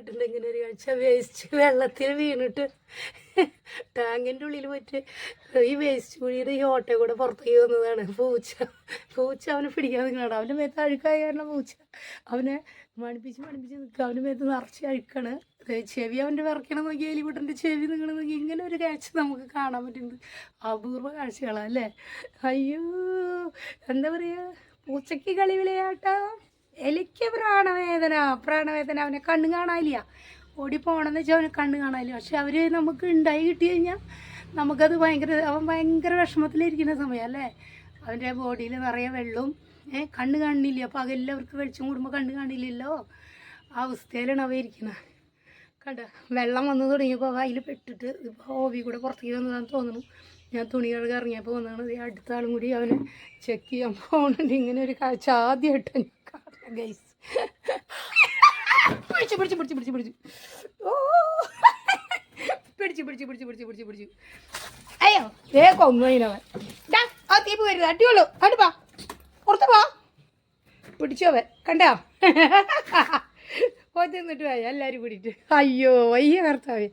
കണ്ടിട്ടുണ്ട് ഇങ്ങനെ ഒരു കാഴ്ച. വേസ്റ്റ് വെള്ളത്തിൽ വീണിട്ട് ടാങ്കിന്റെ ഉള്ളിൽ പോയിട്ട് ഈ വേസ്റ്റ് കുഴിയുടെ ഈ ഓട്ടയെ കൂടെ പുറത്തേക്ക് വന്നതാണ്. പൂച്ച. പൂച്ച അവനെ പിടിക്കാൻ നിൽക്കണം അവന്റെ മേത്ത് അഴുക്കായ കാരണം പൂച്ച അവനെ മണിപ്പിച്ച് മണിപ്പിച്ച് നിൽക്കുക. അവന്റെ മേത്ത് നിറച്ച് അഴുക്കാണ്. ചെവി അവന്റെ വിറക്കണം നോക്കി എലിക്കുട്ടന്റെ ചെവി നിങ്ങൾ നോക്കി. ഇങ്ങനെ ഒരു കാഴ്ച നമുക്ക് കാണാൻ പറ്റുന്നത്. അപൂർവ കാഴ്ചകളാണ് അല്ലേ? അയ്യോ എന്താ പറയുക പൂച്ചയ്ക്ക് കളി വിളയാട്ടം. എലിക്ക് പ്രാണവേദന പ്രാണവേദന. അവനെ കണ്ണ് കാണാനില്ല. ഓടി പോകണമെന്ന് വെച്ചാൽ അവനെ കണ്ണ് കാണാനില്ല. പക്ഷെ അവർ നമുക്ക് ഉണ്ടായി കിട്ടി കഴിഞ്ഞാൽ നമുക്കത് ഭയങ്കര അവൻ ഭയങ്കര വിഷമത്തിലിരിക്കുന്ന സമയം അല്ലേ? അവന്റെ ബോഡിയിൽ നിറയെ വെള്ളവും ഏഹ് കണ്ണ് കാണില്ല അപ്പോൾ അതെല്ലാവർക്കും വെളിച്ചം കൂടുമ്പോൾ കണ്ണ് കാണില്ലല്ലോ ആ അവസ്ഥയിലാണ് അവ ഇരിക്കുന്നത്. കണ്ട? വെള്ളം വന്നു തുടങ്ങിയപ്പോൾ അതിൽ പെട്ടിട്ട് ഇപ്പോൾ ഓവി കൂടെ പുറത്തേക്ക് വന്നതാണെന്ന് തോന്നുന്നു. ഞാൻ തുണി കഴുകി ഇറങ്ങിയപ്പോൾ വന്നതാണ്. അടുത്ത ആളും കൂടി അവനെ ചെക്ക് ചെയ്യാൻ പോകുന്നുണ്ട് ഇങ്ങനെ ഒരു കാഴ്ച ആദ്യമായിട്ട് ഞാൻ കാണാം ഗൈസ് പിടിച്ചു പിടിച്ചു പിടിച്ചു പിടിച്ചു പിടിച്ചു. ഓ. പിടിച്ചു പിടിച്ചു പിടിച്ചു പിടിച്ചു പിടിച്ചു പിടിച്ചു. അയ്യോ ദേ കൊന്നു അതിനവൻ ഡാ ആ തീപ്പ് വരുന്നത് അടിയുള്ളൂ. അങ്ങോട്ട് പാ പുറത്ത് പാ അവൻ. കണ്ടോ? പോയി തിന്നിട്ട് പോയി. എല്ലാവരും കൂടിയിട്ട്. അയ്യോ വയ്യ കർത്താവേ.